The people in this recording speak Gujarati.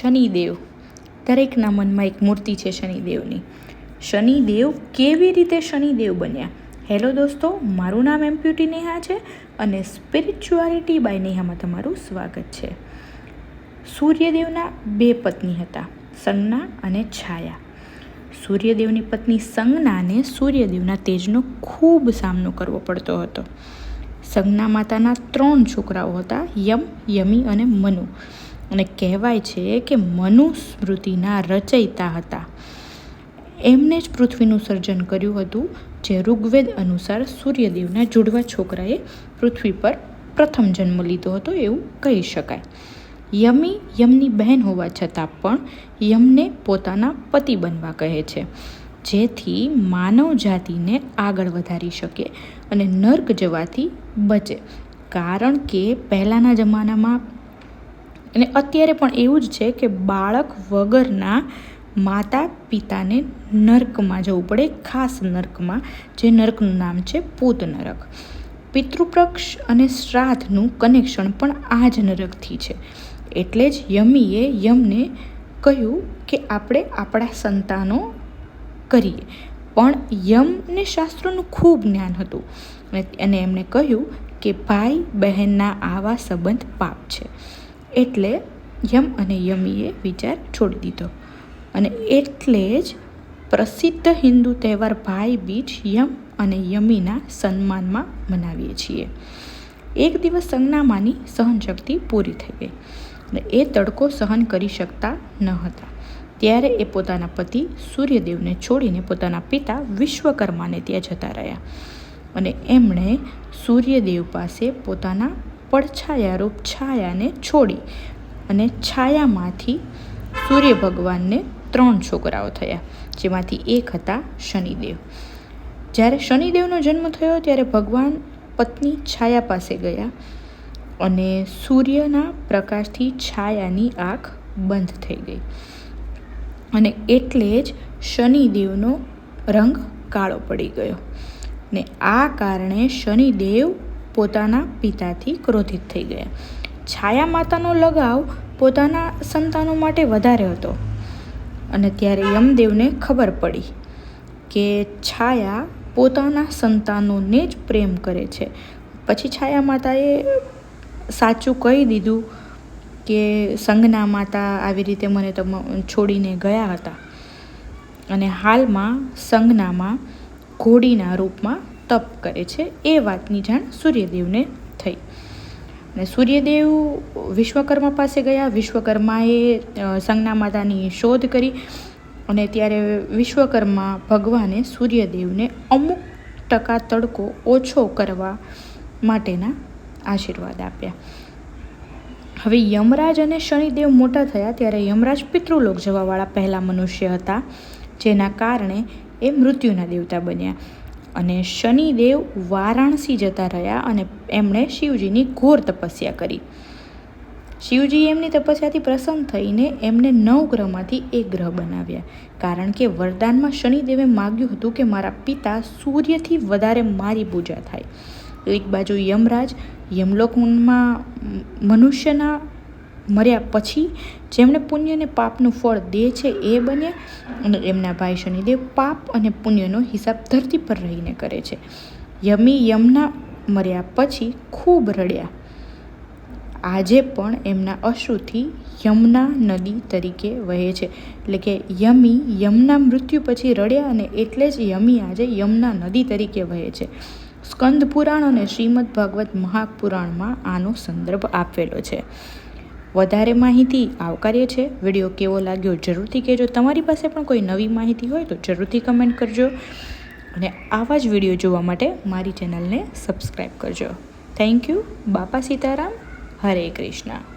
શનિદેવ. દરેકના મનમાં એક મૂર્તિ છે શનિદેવની. શનિદેવ કેવી રીતે શનિદેવ બન્યા? હેલો દોસ્તો, મારું નામ એમ્પ્યુટી નેહા છે અને સ્પિરિચ્યુઆલિટી બાય નેહામાં તમારું સ્વાગત છે. સૂર્યદેવના બે પત્ની હતા, સંજ્ઞા અને છાયા. સૂર્યદેવની પત્ની સંજ્ઞાને સૂર્યદેવના તેજનો ખૂબ સામનો કરવો પડતો હતો. સંજ્ઞા માતાના ત્રણ છોકરાઓ હતા, યમ, યમી અને મનુ. અને કહેવાય છે કે મનુસ્મૃતિના રચયિતા હતા. એમને જ પૃથ્વીનું સર્જન કર્યું હતું, જે ઋગ્વેદ અનુસાર સૂર્યદેવના જુડવા છોકરાએ પૃથ્વી પર પ્રથમ જન્મ લીધો હતો એવું કહી શકાય. યમી યમની બહેન હોવા છતાં પણ યમને પોતાના પતિ બનવા કહે છે, જેથી માનવ જાતિને આગળ વધારી શકે અને નર્ક જવાથી બચે. કારણ કે પહેલાંના જમાનામાં અને અત્યારે પણ એવું જ છે કે બાળક વગરના માતા પિતાને નર્કમાં જવું પડે, ખાસ નર્કમાં, જે નર્કનું નામ છે પૂત નરક પિતૃપક્ષ અને શ્રાદ્ધનું કનેક્શન પણ આ જ નરકથી છે. એટલે જ યમીએ યમને કહ્યું કે આપણે આપણા સંતાનો કરીએ. પણ યમને શાસ્ત્રોનું ખૂબ જ્ઞાન હતું. અને એમણે કહ્યું કે ભાઈ બહેનના આવા સંબંધ પાપ છે. એટલે યમ અને યમીએ વિચાર છોડી દીધો. અને એટલે જ પ્રસિદ્ધ હિન્દુ તહેવાર ભાઈ બીજ યમ અને યમીના સન્માનમાં મનાવીએ છીએ. એક દિવસ સંજ્ઞામાની સહનશક્તિ પૂરી થઈ ગઈ અને એ તડકો સહન કરી શકતા ન હતા. ત્યારે એ પોતાના પતિ સૂર્યદેવને છોડીને પોતાના પિતા વિશ્વકર્માને ત્યાં જતા રહ્યા. અને એમણે સૂર્યદેવ પાસે પોતાના પડછાયારૂપ છાયાને છોડી અને છાયામાંથી સૂર્ય ભગવાનને ત્રણ છોકરાઓ થયા, જેમાંથી એક હતા શનિદેવ. જ્યારે શનિદેવનો જન્મ થયો ત્યારે ભગવાન પત્ની છાયા પાસે ગયા અને સૂર્યના પ્રકાશથી છાયાની આંખ બંધ થઈ ગઈ. અને એટલે જ શનિદેવનો રંગ કાળો પડી ગયો. ને આ કારણે શનિદેવ પોતાના પિતાથી ક્રોધિત થઈ ગયા. છાયા માતાનો લગાવ પોતાના સંતાનો માટે વધારે હતો અને ત્યારે યમદેવને ખબર પડી કે છાયા પોતાના સંતાનોને જ પ્રેમ કરે છે. પછી છાયા માતાએ સાચું કહી દીધું કે સંજ્ઞા માતા આવી રીતે મને તમ છોડીને ગયા હતા. અને હાલમાં સંજ્ઞામાં ઘોડીના રૂપમાં તપ કરે છે, એ વાતની જાણ સૂર્યદેવને થઈ. અને સૂર્યદેવ વિશ્વકર્મા પાસે ગયા. વિશ્વકર્માએ સંજ્ઞા માતાની શોધ કરી અને ત્યારે વિશ્વકર્મા ભગવાને સૂર્યદેવને અમુક ટકા તડકો ઓછો કરવા માટેના આશીર્વાદ આપ્યા. હવે યમરાજ અને શનિદેવ મોટા થયા ત્યારે યમરાજ પિતૃલોક જવાવાળા પહેલા મનુષ્ય હતા, જેના કારણે એ મૃત્યુના દેવતા બન્યા. અને શનિદેવ વારાણસી જતા રહ્યા અને એમણે શિવજીની ઘોર તપસ્યા કરી. શિવજી એમની તપસ્યાથી પ્રસન્ન થઈને એમને નવ ગ્રહમાંથી એક ગ્રહ બનાવ્યા. કારણ કે વરદાનમાં શનિદેવે માગ્યું હતું કે મારા પિતા સૂર્યથી વધારે મારી પૂજા થાય. એક બાજુ યમરાજ, યમલોકમાં મનુષ્યના મર્યા પછી જેમણે પુણ્ય અને પાપનું ફળ દે છે એ બને અને એમના ભાઈ શનિદેવ પાપ અને પુણ્યનો હિસાબ ધરતી પર રહીને કરે છે. યમી યમના મર્યા પછી ખૂબ રડ્યા. આજે પણ એમના અશ્રુથી યમુના નદી તરીકે વહે છે. એટલે કે યમી યમના મૃત્યુ પછી રડ્યા અને એટલે જ યમી આજે યમુના નદી તરીકે વહે છે. સ્કંદ પુરાણ અને શ્રીમદ ભાગવત મહાપુરાણમાં આનો સંદર્ભ આપેલો છે. વધારે માહિતી આવકાર્ય છે. વીડિયો કેવો લાગ્યો જરૂરથી કહેજો. તમારી પાસે પણ કોઈ નવી માહિતી હોય તો જરૂરથી કમેન્ટ કરજો. અને આવા જ વીડિયો જોવા માટે મારી ચેનલને સબસ્ક્રાઈબ કરજો. થેન્ક યુ બાપા સીતારામ. હરે કૃષ્ણ.